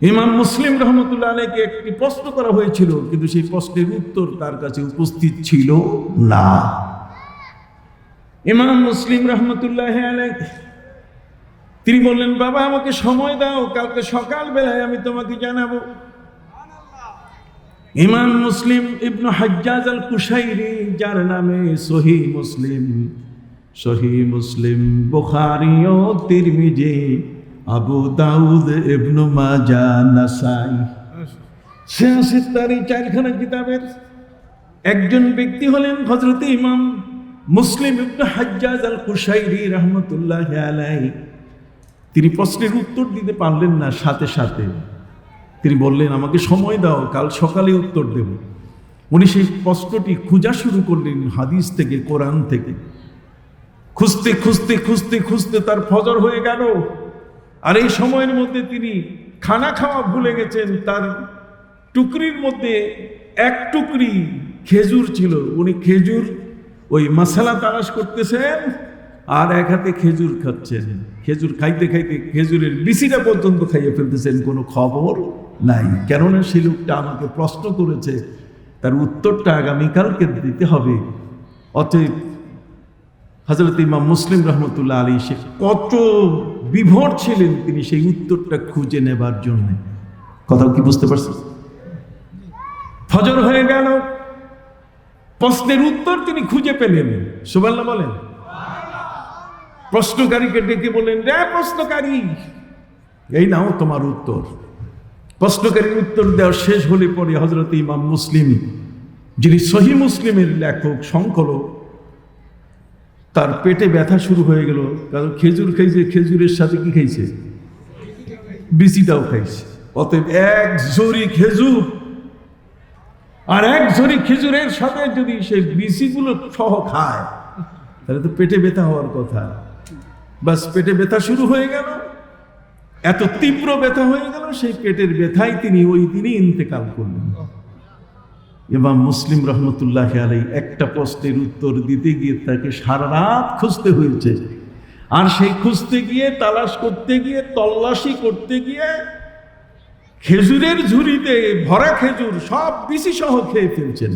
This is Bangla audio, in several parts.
ইমাম মুসলিম রহমতুল্লাহ আলাইকে একটি প্রশ্ন করা হয়েছিল, কিন্তু সেই প্রশ্নের উত্তর তার কাছে উপস্থিত ছিল না। ইমাম মুসলিম রহমতুল্লাহ আলাই তিনি বললেন, বাবা, আমাকে সময় দাও, কালকে সকাল বেলায় আমি তোমাকে জানাব। ইমাম মুসলিম ইবনু হাজ্জাজ আল কুশাইরি যার নামে সহি মুসলিম সহি মুসলিম, বুখারি ও তিরমিজি আবু দাউদ ইবনু মাজা নাসাই। সে তার এই চারখানা কিতাবের একজন ব্যক্তি হলেন হজরত ইমাম মুসলিম ইবনু হাজ্জাজ আল কুশাইরি রহমতুল্লাহ আলাই তিনি প্রশ্নের উত্তর দিতে পারলেন না, সাথে সাথে। তিনি বললেন, আমাকে সময় দাও, কাল সকালে উত্তর দেব। উনি সেই প্রশ্নটি খোঁজা শুরু করলেন হাদিস থেকে, কোরআন থেকে। খুঁজতে খুঁজতে খুঁজতে খুঁজতে তার ফজর হয়ে গেল। আর এই সময়ের মধ্যে তিনি খানা খাওয়া ভুলে গেছেন, তার টুকরির মধ্যে এক টুকরি খেজুর ছিল। উনি খেজুর, ওই মশালা তালাশ করতেছেন আর এক হাতে খেজুর খাচ্ছেন। খেজুর খাইতে খাইতে খেজুরের বিচিটা পর্যন্ত খাইয়ে ফেলতেছেন, কোনো খবর নাই। কেননা সেই লোকটা আমাকে প্রশ্ন করেছে, তার উত্তরটা আগামীকালকে দিতে হবে। অতএব হজরত ইমাম মুসলিম রহমতুল্লাহ আলী সে কত বিভোর ছিলেন তিনি সেই উত্তরটা খুঁজে নেবার জন্য। কথা কি বুঝতে পারছেন? ফজর হয়ে গেল। প্রশ্নের উত্তর তিনি খুঁজে পেলেন। সুবাল্লা বলেন। প্রশ্নকারীকে ডেকে বলেন রে প্রশ্নকারী, এই নাও তোমার উত্তর। প্রশ্নকারীর উত্তর দেওয়া শেষ হলে পরে হজরত ইমাম মুসলিম, যিনি সহি মুসলিমের লেখক, সংকলক তার পেটে ব্যথা শুরু হয়ে গেল, কারণ খেজুর খাইছে, খেজুরের সাথে কি খাইছে? বিচিটাও খাইছে। অতএব এক ঝুড়ি খেজুর আর এক ঝুড়ি খেজুরের সাথে যদি সে বিচিগুলো সহ খায়, তাহলে তো পেটে ব্যথা হওয়ার কথা। বাস পেটে ব্যথা শুরু হয়ে গেল, এত তীব্র ব্যথা হয়ে গেল, সেই পেটের ব্যথায় তিনি ওই দিনই ইন্তেকাল করলেন। এবং মুসলিম রহমতুল্লাহ আলাই একটা প্রশ্নের উত্তর দিতে গিয়ে তাকে সারা রাত খুঁজতে হয়েছে। আর সেই খুঁজতে গিয়ে, তালাশ করতে গিয়ে, তল্লাশি করতে গিয়ে খেজুরের ঝুড়িতে ভরা খেজুর সব বিসি সহ খেয়ে ফেলছেন।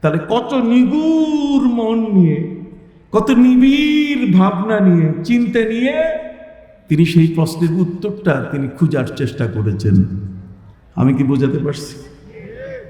তাহলে কত নিগুর মন নিয়ে, কত নিবিড় ভাবনা নিয়ে, চিন্তা নিয়ে তিনি সেই প্রশ্নের উত্তরটা তিনি খুঁজার চেষ্টা করেছেন। আমি কি বোঝাতে পারছি?